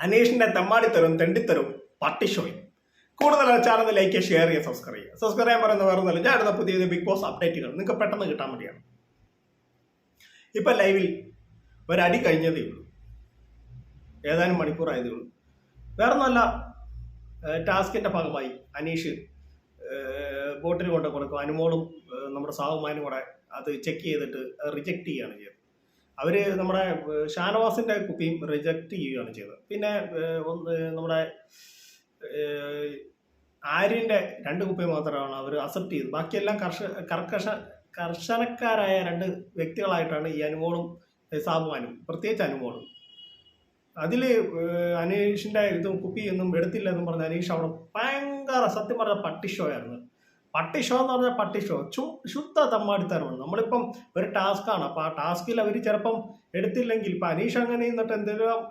അനീഷിന്റെ തെമ്മാടിത്തരവും തെണ്ടിത്തരവും പട്ടിഷോയും കൂടുതൽ ചാനൽ ലൈക്ക് ഷെയർ ചെയ്യുക സബ്സ്ക്രൈബ് ചെയ്യുക. സബ്സ്ക്രൈബ് ചെയ്യാൻ പറയുന്ന വേറെ ഒന്നുമില്ല. അടുത്ത പുതിയ പുതിയ ബിഗ് ബോസ് അപ്ഡേറ്റുകൾ നിങ്ങൾക്ക് പെട്ടെന്ന് കിട്ടാൻ വേണ്ടിയാണ് ഇപ്പൊ ലൈവിൽ ഒരടി കഴിഞ്ഞതേ ഉള്ളൂ. ഏതാനും മണിക്കൂറായതേ ഉള്ളൂ. വേറെ ഒന്നല്ല ടാസ്കിന്റെ ഭാഗമായി അനീഷ് ബോട്ടിൽ കൊണ്ട് കൊടുക്കും. അനുമോളും നമ്മുടെ സാവുമാനും കൂടെ അത് ചെക്ക് ചെയ്തിട്ട് റിജക്റ്റ് ചെയ്യുകയാണ് ചെയ്തത്. അവർ നമ്മുടെ ഷാനവാസിന്റെ കുപ്പിയും റിജക്റ്റ് ചെയ്യുകയാണ് ചെയ്തത്. പിന്നെ നമ്മുടെ ആര്യന്റെ രണ്ട് കുപ്പി മാത്രമാണ് അവർ അക്സെപ്റ്റ് ചെയ്തത്. ബാക്കിയെല്ലാം കർഷ കർക്കശ കർശനക്കാരായ രണ്ട് വ്യക്തികളായിട്ടാണ് ഈ അനുമോളും സാബുവാനും പ്രത്യേകിച്ച് അനുമോളും. അതിൽ അനീഷിന്റെ ഇതും കുപ്പി ഒന്നും എടുത്തില്ല എന്നും പറഞ്ഞ അനീഷ് അവിടെ ഭയങ്കര സത്യം പറഞ്ഞ പട്ടി ഷോ ആയിരുന്നു. പട്ടി ഷോ എന്ന് പറഞ്ഞാൽ പട്ടി ഷോ ചു ശുദ്ധ തമ്മാടിത്തരമാണ്. നമ്മളിപ്പം ഒരു ടാസ്ക്കാണ് അപ്പോൾ ആ ടാസ്കിൽ അവർ ചിലപ്പം എടുത്തില്ലെങ്കിൽ ഇപ്പം അനീഷ് അങ്ങനെ ചെയ്യുന്നിട്ട് എന്തെങ്കിലും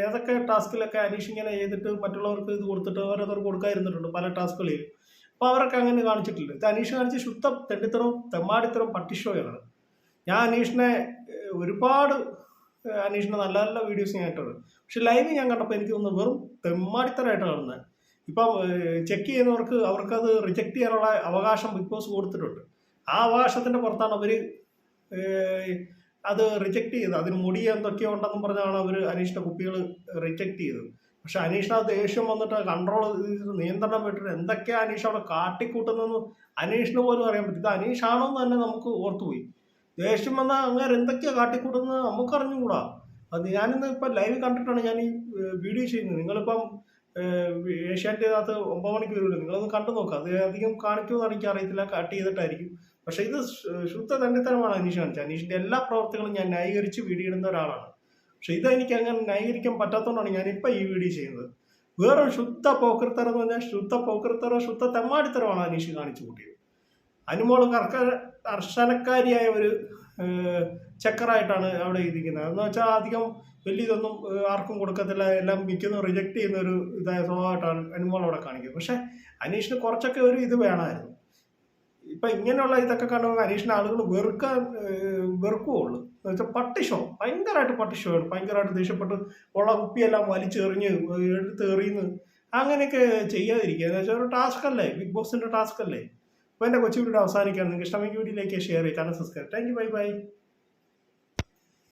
ഏതൊക്കെ ടാസ്കിലൊക്കെ അനീഷ് ഇങ്ങനെ ചെയ്തിട്ട് മറ്റുള്ളവർക്ക് ഇത് കൊടുത്തിട്ട് ഓരോരുത്തർക്ക് കൊടുക്കാതിരുന്നിട്ടുണ്ട് പല ടാസ്കുകളിൽ അപ്പോൾ അവരൊക്കെ അങ്ങനെ കാണിച്ചിട്ടില്ല ഇത് അനീഷ് കാണിച്ച ശുദ്ധ തെണ്ടിത്തരവും തെമ്മാടിത്തരവും പട്ടി ഷോയാണ് ഞാൻ അനീഷിനെ ഒരുപാട് അനീഷിന്റെ നല്ല നല്ല വീഡിയോസ് ഞാൻ ഇട്ടുണ്ട് പക്ഷെ ലൈവ് ഞാൻ കണ്ടപ്പോൾ എനിക്ക് തോന്നുന്നു വെറും തെമ്മാടിത്തരമായിട്ടാണ് കാണുന്നത് ഇപ്പം ചെക്ക് ചെയ്യുന്നവർക്ക് അവർക്കത് റിജക്ട് ചെയ്യാനുള്ള അവകാശം ബിഗ് ബോസ് കൊടുത്തിട്ടുണ്ട്. ആ അവകാശത്തിന്റെ പുറത്താണ് അവർ അത് റിജക്ട് ചെയ്തത് അതിന് മുടി എന്തൊക്കെയോ ഉണ്ടെന്നും പറഞ്ഞാണ് അവർ അനീഷിന്റെ കുപ്പികൾ റിജക്ട് ചെയ്തത്. പക്ഷെ അനീഷിന് ദേഷ്യം വന്നിട്ട് കൺട്രോൾ നിയന്ത്രണം വിട്ടിട്ട് എന്തൊക്കെയാ അനീഷ് അവിടെ കാട്ടിക്കൂട്ടുന്നതെന്ന് അനീഷിന് പോലും അറിയാൻ പറ്റും ഇത് അനീഷാണോ എന്ന് തന്നെ നമുക്ക് ഓർത്തുപോയി. ദേഷ്യം വന്നാൽ അങ്ങനെ എന്തൊക്കെയാ കാട്ടിക്കൂട്ടുന്നത് നമുക്ക് അറിഞ്ഞുകൂടാ അത് ഞാനിന്ന് ഇപ്പം ലൈവ് കണ്ടിട്ടാണ് ഞാൻ ഈ വീഡിയോ ചെയ്യുന്നത്. നിങ്ങളിപ്പം ഏഷ്യാനെറ്റിനകത്ത് ഒമ്പത് മണിക്ക് വരുമല്ലോ നിങ്ങളൊന്ന് കണ്ടു നോക്കുക അത് അധികം കാണിക്കുമെന്ന് എനിക്ക് കട്ട് ചെയ്തിട്ടായിരിക്കും. പക്ഷെ ഇത് ശുദ്ധ തന്നിത്തരമാണ് അനീഷ് കാണിച്ചത്. അനീഷിന്റെ എല്ലാ പ്രവർത്തികളും ഞാൻ ന്യായീകരിച്ച് വീഡിയോ ഇടുന്ന ഒരാളാണ്. പക്ഷെ ഇത് എനിക്ക് അങ്ങനെ ന്യായീകരിക്കാൻ പറ്റാത്തതുകൊണ്ടാണ് ഞാൻ ഇപ്പം ഈ വീഡിയോ ചെയ്യുന്നത്. വേറൊരു ശുദ്ധ പോക്കൃത്തരം എന്ന് പറഞ്ഞാൽ ശുദ്ധ പോക്കൃത്തരം ശുദ്ധ തെമ്മാടിത്തരമാണ് അനീഷ് കാണിച്ചു കൂട്ടിയത്. അനുമോൾ കർക്ക കർശനക്കാരിയായ ഒരു ചക്കറായിട്ടാണ് അവിടെ ഇരിക്കുന്നത്. എന്ന് വെച്ചാൽ അധികം വലിയ ഇതൊന്നും ആർക്കും കൊടുക്കത്തില്ല. എല്ലാം മിക്കുന്നു റിജക്ട് ചെയ്യുന്ന ഒരു ഇതായ സ്വഭാവമായിട്ടാണ് അനുമോൾ അവിടെ കാണിക്കുന്നത്. പക്ഷേ അനീഷിന് കുറച്ചൊക്കെ ഒരു ഇത് വേണമായിരുന്നു. ഇപ്പൊ ഇങ്ങനെയുള്ള ഇതൊക്കെ കാണുമ്പോൾ അനീഷിനെ ആളുകൾ വെറുക്കാൻ വെറുക്കുള്ളൂ എന്ന് വെച്ചാൽ പട്ടിഷോ ഭയങ്കരമായിട്ട് പട്ടി ഷോ ആണ്. ഭയങ്കരമായിട്ട് ദേഷ്യപ്പെട്ട് ഉള്ള കുപ്പിയെല്ലാം വലിച്ചെറിഞ്ഞ് എടുത്ത് എറിയുന്നു. അങ്ങനെയൊക്കെ ചെയ്യാതിരിക്കുക. എന്ന് വെച്ചാൽ ഒരു ടാസ്ക് അല്ലേ? ബിഗ് ബോസിന്റെ ടാസ്ക് അല്ലേ? അപ്പോൾ എന്റെ കൊച്ചു വീഡിയോ അവസാനിക്കുകയാണ്. നിങ്ങൾക്ക് ഇഷ്ടമെങ്കിൽ വീഡിയോയിലേക്ക് share channel subscribe thank you bye bye